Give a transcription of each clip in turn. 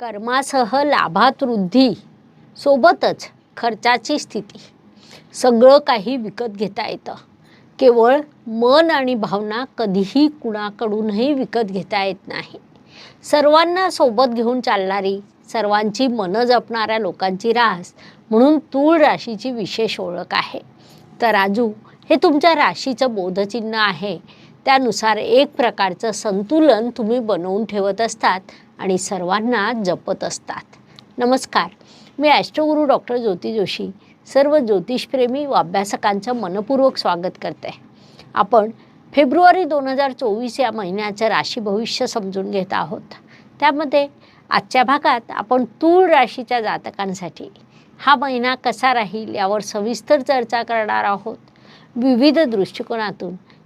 कर्मासह लाभात वृद्धी सोबतच खर्चाची स्थिती. सगळं काही विकत घेता येतं. केवळ मन आणि भावना कधीही कुणाकडूनही विकत घेता येत नाही. सर्वांना सोबत घेऊन चालणारी सर्वांची मनं जपणाऱ्या लोकांची रास म्हणून तूळ राशीची विशेष ओळख आहे. तर राजू हे तुमच्या राशीचं बोधचिन्ह आहे. त्यानुसार एक प्रकारचं संतुलन तुम्ही बनवून ठेवत असतात आणि सर्वांना जपत असतात. नमस्कार. मी ॲस्ट्रोगुरू डॉक्टर ज्योती जोशी सर्व ज्योतिषप्रेमी व अभ्यासकांचं मनपूर्वक स्वागत करते. आपण फेब्रुवारी दोन हजार चोवीस या महिन्याचं राशी भविष्य समजून घेत आहोत. त्यामध्ये आजच्या भागात आपण तूळ राशीच्या जातकांसाठी हा महिना कसा राहील यावर सविस्तर चर्चा करणार आहोत. विविध दृष्टिकोनातून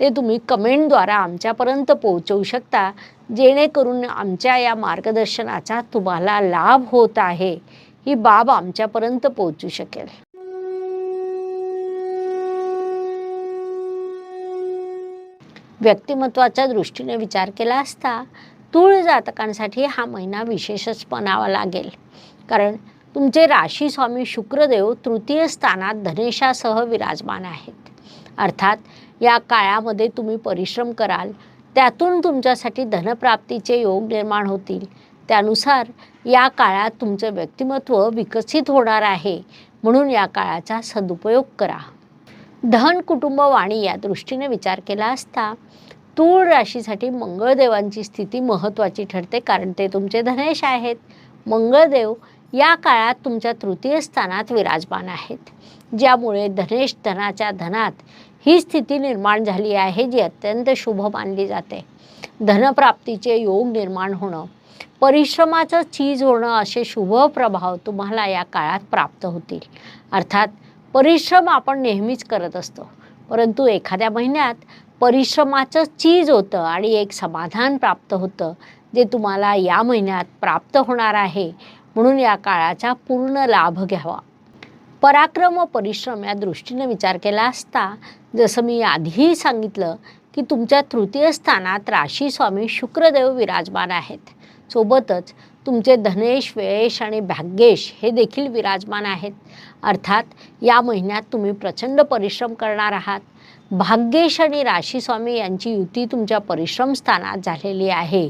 ते तुम्ही कमेंटद्वारा आमच्यापर्यंत पोहोचवू शकता. जेणेकरून आमच्या या मार्गदर्शनाचा तुम्हाला लाभ होत आहे. ही बाब आमच्यापर्यंत पोहोचू शकेल. व्यक्तिमत्वाच्या दृष्टीने विचार केला असता तूळ जातकांसाठी हा महिना विशेषच म्हणावा लागेल. कारण तुमचे राशी स्वामी शुक्रदेव तृतीय स्थानात धनेशासह विराजमान आहेत. अर्थात या काळामध्ये तुम्ही परिश्रम कराल. त्यातून तुमच्यासाठी धनप्राप्तीचे योग निर्माण होतील. त्यानुसार या काळात तुमचं व्यक्तिमत्व विकसित होणार आहे. म्हणून या काळाचा सदुपयोग करा. धन कुटुंब वाणी या दृष्टीने विचार केला असता तूळ राशीसाठी मंगळदेवांची स्थिती महत्त्वाची ठरते कारण ते तुमचे धनेश आहेत. मंगळदेव या काळात तुमच्या तृतीय स्थानात विराजमान आहेत. ज्यामुळे धनेश धनाच्या धनात ही स्थिती निर्माण झाली आहे जी अत्यंत शुभ मानली जाते. धनप्राप्तीचे योग निर्माण होणं परिश्रमाचं चीज होणं असे शुभ प्रभाव तुम्हाला या काळात प्राप्त होतील. अर्थात परिश्रम आपण नेहमीच करत असतो. परंतु एखाद्या महिन्यात परिश्रमाचं चीज होतं आणि एक समाधान प्राप्त होतं जे तुम्हाला या महिन्यात प्राप्त होणार आहे. म्हणून या काळाचा पूर्ण लाभ घ्यावा. पराक्रम व परिश्रम या दृष्टीने विचार केला असता जसं मी आधीही सांगितलं की तुमच्या तृतीय स्थानात राशी स्वामी शुक्रदेव विराजमान आहेत. सोबतच तुमचे धनेश व्ययेश आणि भाग्येश हे देखील विराजमान आहेत. अर्थात या महिन्यात तुम्ही प्रचंड परिश्रम करणार आहात. भाग्येश आणि राशी स्वामी यांची युती तुमच्या परिश्रम स्थानात झालेली आहे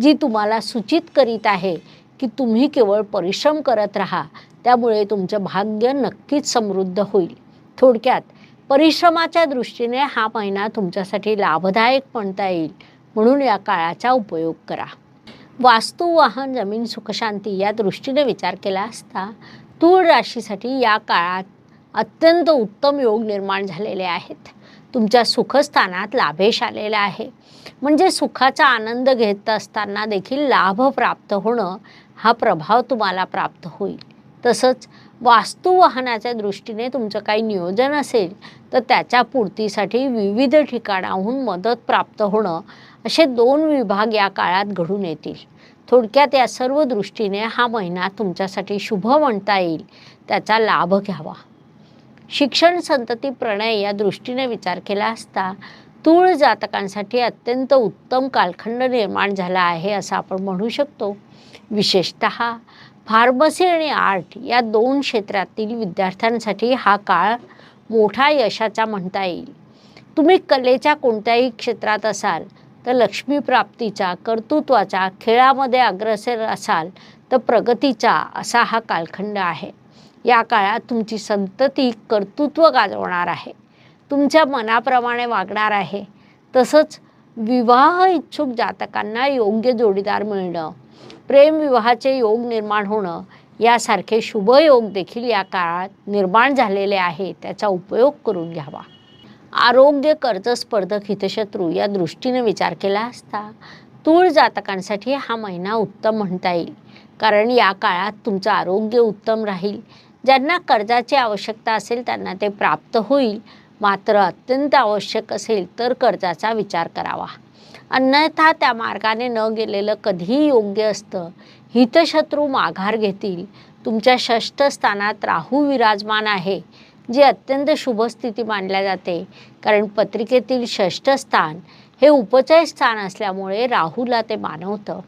जी तुम्हाला सूचित करीत आहे की तुम्ही केवळ परिश्रम करत राहा त्यामुळे तुमचं भाग्य नक्कीच समृद्ध होईल. थोडक्यात परिश्रमाच्या दृष्टीने हा महिना तुमच्यासाठी लाभदायक म्हणता येईल. म्हणून या काळाचा उपयोग करा. वास्तू वाहन जमीन सुखशांती या दृष्टीने विचार केला असता तूळ राशीसाठी या काळात अत्यंत उत्तम योग निर्माण झालेले आहेत. तुमच्या सुखस्थानात लाभेश आलेला आहे. म्हणजे सुखाचा आनंद घेत असताना देखील लाभ प्राप्त होणं हा प्रभाव तुम्हाला प्राप्त होईल. तसंच वास्तू वाहनाच्या दृष्टीने तुमचं काही नियोजन असेल तर त्याच्या पूर्तीसाठी विविध ठिकाणाहून मदत प्राप्त होणं असे दोन विभाग या काळात घडून येतील. थोडक्यात या सर्व दृष्टीने हा महिना तुमच्यासाठी शुभ म्हणता येईल त्याचा लाभ घ्यावा. शिक्षण संतती प्रणय या दृष्टीने विचार केला असता तूळ जातकांसाठी अत्यंत उत्तम कालखंड निर्माण झाला आहे असं आपण म्हणू शकतो. विशेषत फार्मसी आणि आर्ट या दोन क्षेत्रातील विद्यार्थ्यांसाठी हा काळ मोठा यशाचा म्हणता येईल. तुम्ही कलेच्या कोणत्याही क्षेत्रात असाल तर लक्ष्मीप्राप्तीचा कर्तृत्वाचा खेळामध्ये अग्रसर असाल तर प्रगतीचा असा हा कालखंड आहे. या काळात तुमची संतती कर्तृत्व गाजवणार आहे. तुमच्या मनाप्रमाणे वागणार आहे. तसंच विवाह इच्छुक जातकांना योग्य जोडीदार मिळणं प्रेमविवाहाचे योग निर्माण होणं यासारखे शुभ योग देखील या काळात निर्माण झालेले आहे. त्याचा उपयोग करून घ्यावा. आरोग्य कर्ज स्पर्धक हितशत्रू या दृष्टीने विचार केला असता तूळ जातकांसाठी हा महिना उत्तम म्हणता येईल. कारण या काळात तुमचं आरोग्य उत्तम राहील. ज्यांना कर्जाची आवश्यकता असेल त्यांना ते प्राप्त होईल. मात्र अत्यंत आवश्यक असेल तर कर्जाचा विचार करावा. अन्यथा त्या मार्गाने न गेलेलं कधीही योग्य असतं. हितशत्रू माघार घेतील. तुमच्या षष्ठ स्थानात राहू विराजमान आहे जी अत्यंत शुभ स्थिती मानल्या जाते. कारण पत्रिकेतील षष्ठ स्थान हे उपचय स्थान असल्यामुळे राहूला ते मानवतं.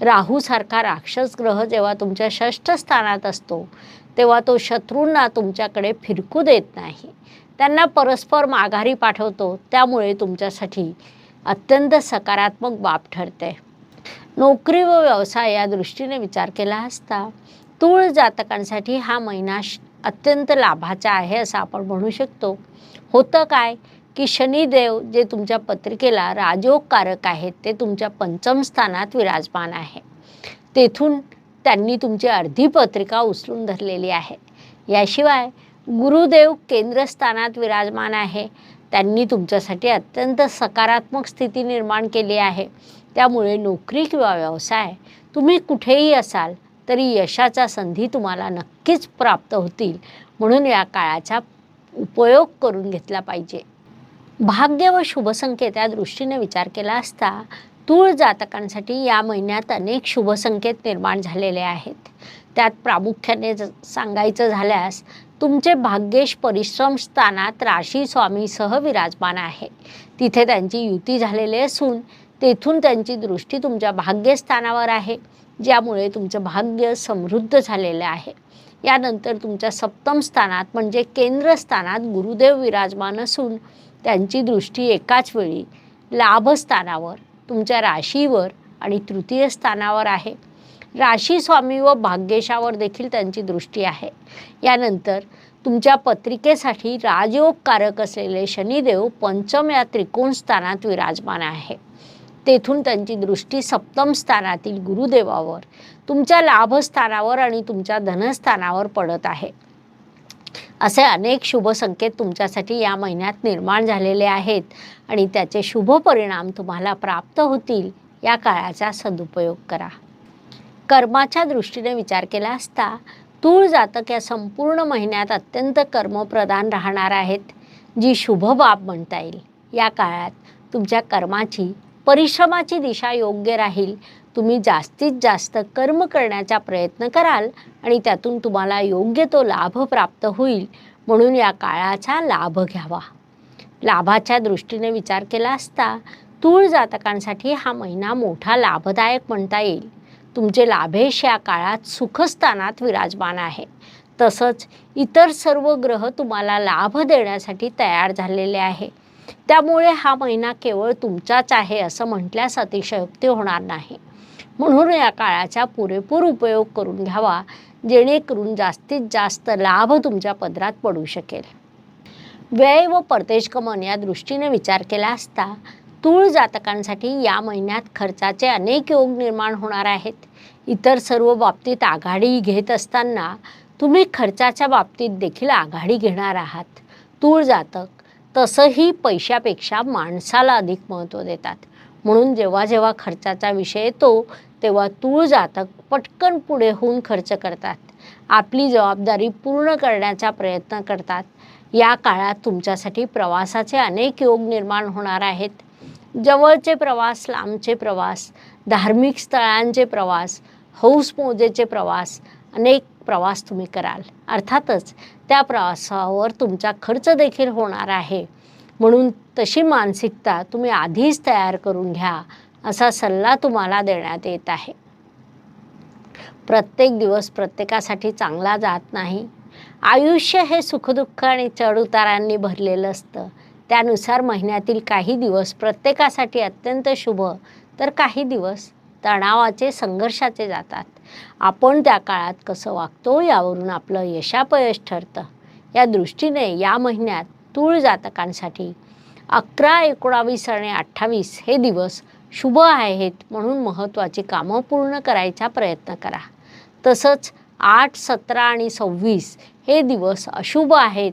राहूसारखा राक्षस ग्रह जेव्हा तुमच्या षष्ठ स्थानात असतो तेव्हा तो शत्रूंना तुमच्याकडे फिरकू देत नाही. त्यांना परस्पर माघारी पाठवतो. त्यामुळे तुमच्यासाठी अत्यंत सकारात्मक बाब ठरते. नोकरी व व्यवसाय या दृष्टीने विचार केला असता तूळ जातकांसाठी हा महिना अत्यंत लाभाचा आहे असं आपण म्हणू शकतो. होतं काय? की शनिदेव जे तुमच्या पत्रिकेला राजयोगकारक आहेत ते तुमच्या पंचम स्थानात विराजमान आहे. तेथून त्यांनी तुमची अर्धी पत्रिका उचलून धरलेली आहे. याशिवाय गुरुदेव केंद्रस्थानात विराजमान आहे. त्यांनी तुमच्यासाठी अत्यंत सकारात्मक स्थिती निर्माण केली आहे. त्यामुळे नोकरी किंवा व्यवसाय तुम्ही कुठेही असाल तरी यशाच्या संधी तुम्हाला नक्कीच प्राप्त होतील. म्हणून या काळाचा उपयोग करून घेतला पाहिजे. भाग्य व शुभसंकेत या दृष्टीने विचार केला असता तूळ जातकांसाठी या महिन्यात अनेक शुभसंकेत निर्माण झालेले आहेत. त्यात प्रामुख्याने ज- सांगायचं झाल्यास तुमचे भाग्येश परिश्रम स्थानात राशी स्वामीसह विराजमान आहे. तिथे त्यांची युती झालेली असून तेथून त्यांची दृष्टी तुमच्या भाग्यस्थानावर आहे ज्यामुळे तुमचं भाग्य समृद्ध झालेलं आहे. यानंतर तुमच्या सप्तम स्थानात म्हणजे केंद्रस्थानात गुरुदेव विराजमान असून त्यांची दृष्टी एकाच वेळी लाभस्थानावर तुमच्या राशीवर आणि तृतीय स्थानावर आहे. राशी स्वामी व भाग्येशावर देखील त्यांची दृष्टी आहे. यानंतर तुमच्या पत्रिकेसाठी राजयोगकारक असलेले शनिदेव पंचम या त्रिकोण स्थानात विराजमान आहे. तेथून त्यांची दृष्टी सप्तम स्थानातील गुरुदेवावर तुमच्या लाभस्थानावर आणि तुमच्या धनस्थानावर पडत आहे. असे अनेक शुभ संकेत तुमच्यासाठी या महिन्यात निर्माण झालेले आहेत आणि त्याचे शुभ परिणाम तुम्हाला प्राप्त होतील या काळाचा सदुपयोग करा. कर्माच्या दृष्टीने विचार केला असता तूळ जातक या संपूर्ण महिन्यात अत्यंत कर्मप्रधान राहणार आहेत जी शुभ बाब म्हणता येईल. या काळात तुमच्या कर्माची परिश्रमाची दिशा योग्य राहील. तुम्ही जास्तीत जास्त कर्म करण्याचा प्रयत्न कराल आणि त्यातून तुम्हाला योग्य तो लाभ प्राप्त होईल म्हणून या काळाचा लाभ घ्यावा. लाभाच्या दृष्टीने विचार केला असता तूळ जातकांसाठी हा महिना मोठा लाभदायक म्हणता येईल. तुमचे लाभेश या काळात सुखस्थानात विराजमान आहे. तसंच इतर सर्व ग्रह तुम्हाला लाभ देण्यासाठी तयार झालेले आहे. त्यामुळे हा महिना केवळ तुमचाच आहे असं म्हटल्यास अतिशयोक्ती होणार नाही. म्हणून या काळाचा पुरेपूर उपयोग करून घ्यावा जेणेकरून जास्तीत जास्त लाभ तुमच्या पदरात पडू शकेल. व्यय व परदेशगमन या दृष्टीने विचार केला असता तूळ जातकांसाठी या महिन्यात खर्चाचे अनेक योग निर्माण होणार आहेत. इतर सर्व बाबतीत आघाडी घेत असताना तुम्ही खर्चाच्या बाबतीत देखील आघाडी घेणार आहात. तूळ जातक तसंही पैशापेक्षा माणसाला अधिक महत्त्व देतात. म्हणून जेव्हा जेव्हा खर्चाचा विषय येतो तेव्हा तूळ जातक पटकन पुढे होऊन खर्च करतात. आपली जबाबदारी पूर्ण करण्याचा प्रयत्न करतात. या काळात तुमच्यासाठी प्रवासाचे अनेक योग निर्माण होणार आहेत. जवळचे प्रवास लांबचे प्रवास धार्मिक स्थळांचे प्रवास हौस मोजेचे प्रवास अनेक प्रवास तुम्ही कराल. अर्थातच त्या प्रवासावर तुमचा खर्च देखील होणार आहे. म्हणून तशी मानसिकता तुम्ही आधीच तयार करून घ्या असा सल्ला तुम्हाला देण्यात येत आहे. प्रत्येक दिवस प्रत्येकासाठी चांगला जात नाही. आयुष्य हे सुखदुःख आणि चढउतारांनी भरलेलं असतं. त्यानुसार महिन्यातील काही दिवस प्रत्येकासाठी अत्यंत शुभ तर काही दिवस तणावाचे संघर्षाचे जातात. आपण त्या काळात कसं वागतो यावरून आपलं यशापयश ठरतं. या दृष्टीने या महिन्यात तूळ जातकांसाठी अकरा एकोणावीस आणि अठ्ठावीस हे दिवस शुभ आहेत म्हणून महत्त्वाची कामं पूर्ण करायचा प्रयत्न करा. तसंच आठ सतरा आणि सव्वीस हे दिवस अशुभ आहेत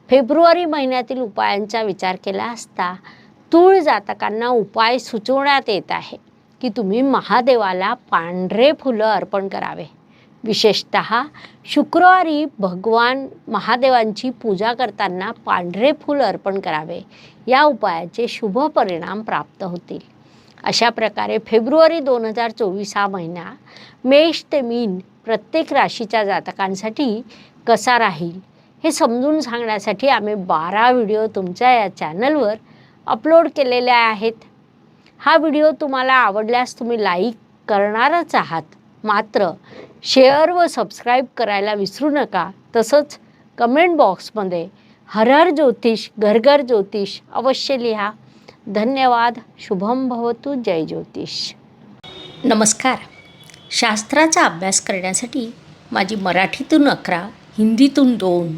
फेब्रुवारी महिन्यातील उपायांचा विचार केला असता तूळ जातकांना उपाय सुचवण्यात येत आहे की तुम्ही महादेवाला पांढरे फुलं अर्पण करावे. विशेषत शुक्रवारी भगवान महादेवांची पूजा करताना पांढरे फूल अर्पण करावे. या उपायाचे शुभ परिणाम प्राप्त होतील. अशा प्रकारे फेब्रुवारी दोन हजार चोवीस हा महिना मेष ते मीन प्रत्येक राशीच्या जातकांसाठी कसा राहील? हे समजून सांगण्यासाठी आम्ही बारा व्हिडिओ तुमच्या या चॅनलवर अपलोड केलेले आहेत. हा व्हिडिओ तुम्हाला आवडल्यास तुम्ही लाईक करणारच आहात. मात्र शेअर व सबस्क्राईब करायला विसरू नका. तसंच कमेंट बॉक्समध्ये हर हर ज्योतिष घर घर ज्योतिष अवश्य लिहा. धन्यवाद. शुभम भवतु. जय ज्योतिष. नमस्कार. शास्त्राचा अभ्यास करण्यासाठी माझी मराठीतून अकरा हिंदीतून दोन